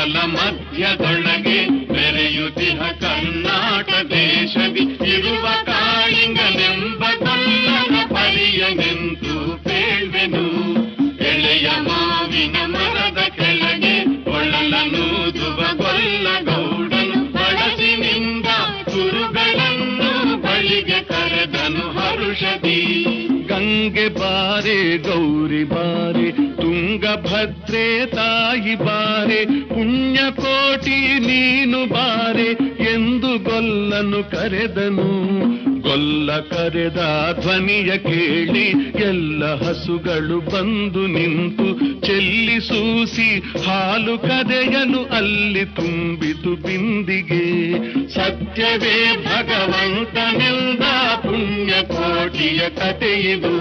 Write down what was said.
ಕಡಲ ಮಧ್ಯದೊಳಗೆ ಮೆರೆಯುತ್ತಿಹ ಕರ್ನಾಟ ದೇಶದಿ ಇರುವ ಕಾಳಿಂಗನೆಂಬ ಕೊಲ್ಲನ ಪರಿಯನೆಂದು ಬೇಳ್ವೆನು ಎಳೆಯ ಮಾವಿನ ಮರದ ಕೆಳಗೆ ಒಳ್ಳಲನೂದುವ ಗೊಲ್ಲ ಗೌಡನು ಬಳಸಿನಿಂದ ಗುರುಗಳನ್ನು ಬಳಿಗೆ ಕರೆದನು ಹರುಷದಿ. ಗಂಗೆ ಬಾರೆ, ಗೌರಿ ಬಾರೆ, ತುಂಗಭದ್ರೆ ತಾಯಿ ಬಾರೆ ಪುಣ್ಯಕೋಟಿ ನೀನು ಬಾರೆ ಎಂದು ಗೊಲ್ಲನು ಕರೆದನು. ಗೊಲ್ಲ ಕರೆದ ಧ್ವನಿಯ ಕೇಳಿ ಎಲ್ಲ ಹಸುಗಳು ಬಂದು ನಿಂತು ಚೆಲ್ಲಿ ಸೂಸಿ ಹಾಲು ಕದೆಯನು ಅಲ್ಲಿ ತುಂಬಿತು ಬಿಂದಿಗೆ. ಸತ್ಯವೇ ಭಗವಂತನೆಲ್ಲ ಪುಣ್ಯಕೋಟಿಯ ಕಥೆಯಿದು